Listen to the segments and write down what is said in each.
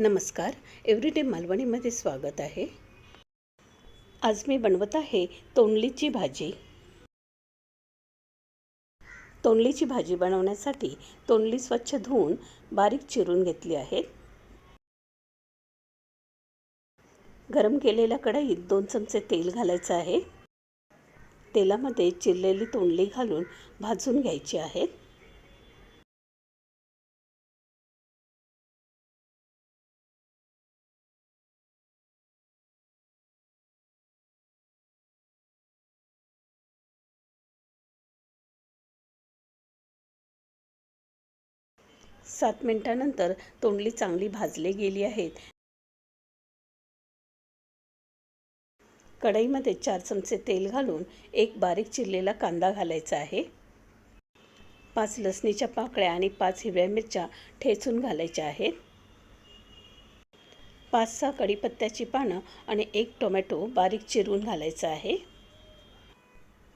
नमस्कार. एव्हरीडे मालवणीमध्ये स्वागत आहे. आज मी बनवत आहे तोंडलीची भाजी. तोंडलीची भाजी बनवण्यासाठी तोंडली स्वच्छ धुवून बारीक चिरून घेतली आहे. गरम केलेल्या कढईत दोन चमचे तेल घालायचं आहे. तेलामध्ये चिरलेली तोंडली घालून भाजून घ्यायची आहेत सात मिनटानंतर तोंडली चांगली भाजली गेली आहेत. कढईमध्ये चार चमचे तेल घालून एक बारीक चिरलेला कांदा घालायचा आहे. पाच लसणीच्या पाकळ्या आणि पाच हिरव्या मिरच्या ठेचून घालायच्या आहेत. पाच सहा कढीपत्त्याची पानं आणि एक टोमॅटो बारीक चिरून घालायचा आहे.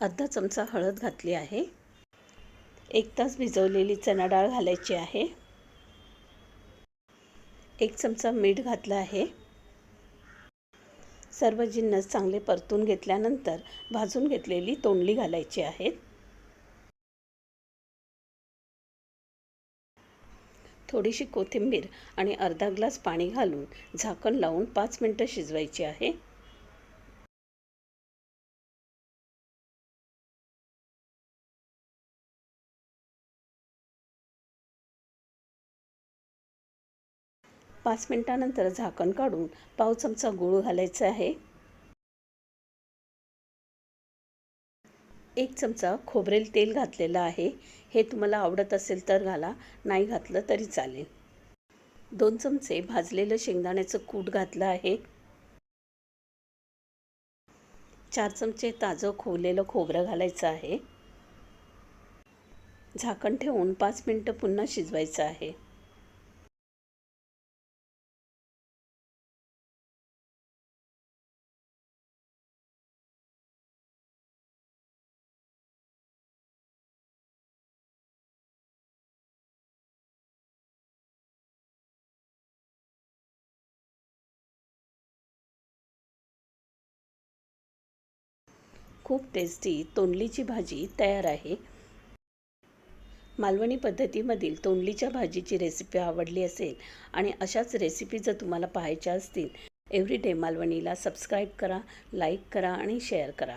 अर्धा चमचा हळद घातली आहे. एक तास भिजवलेली चणा डाळ घालायची आहे. एक चमचा मीठ घातलं आहे. सर्व जिन्नस चांगले परतून घेतल्यानंतर भाजून घेतलेली तोंडली घालायची आहेत थोडीशी कोथिंबीर आणि अर्धा ग्लास पाणी घालून झाकण लावून पाच मिनटं शिजवायची आहे. पाच मिनटानंतर झाकण काढून पाव चमचा गूळ घालायचा आहे. एक चमचा खोबरेल तेल घातलेलं आहे. हे तुम्हाला आवडत असेल तर घाला नाही घातलं तरी चालेल. दोन चमचे भाजलेलं शेंगदाण्याचं कूट घातलं आहे. चार चमचे ताजं खोवलेलं खोबरं घालायचं आहे. झाकण ठेवून पाच मिनटं पुन्हा शिजवायचं आहे. खूप टेस्टी तोंडलीची भाजी तयार आहे. मालवणी पद्धतीमधील तोंडलीच्या भाजीची रेसिपी आवडली असेल आणि अशाच रेसिपी जर तुम्हाला पाहायच्या असतील एव्हरीडे मालवणीला सबस्क्राईब करा लाईक करा आणि शेअर करा.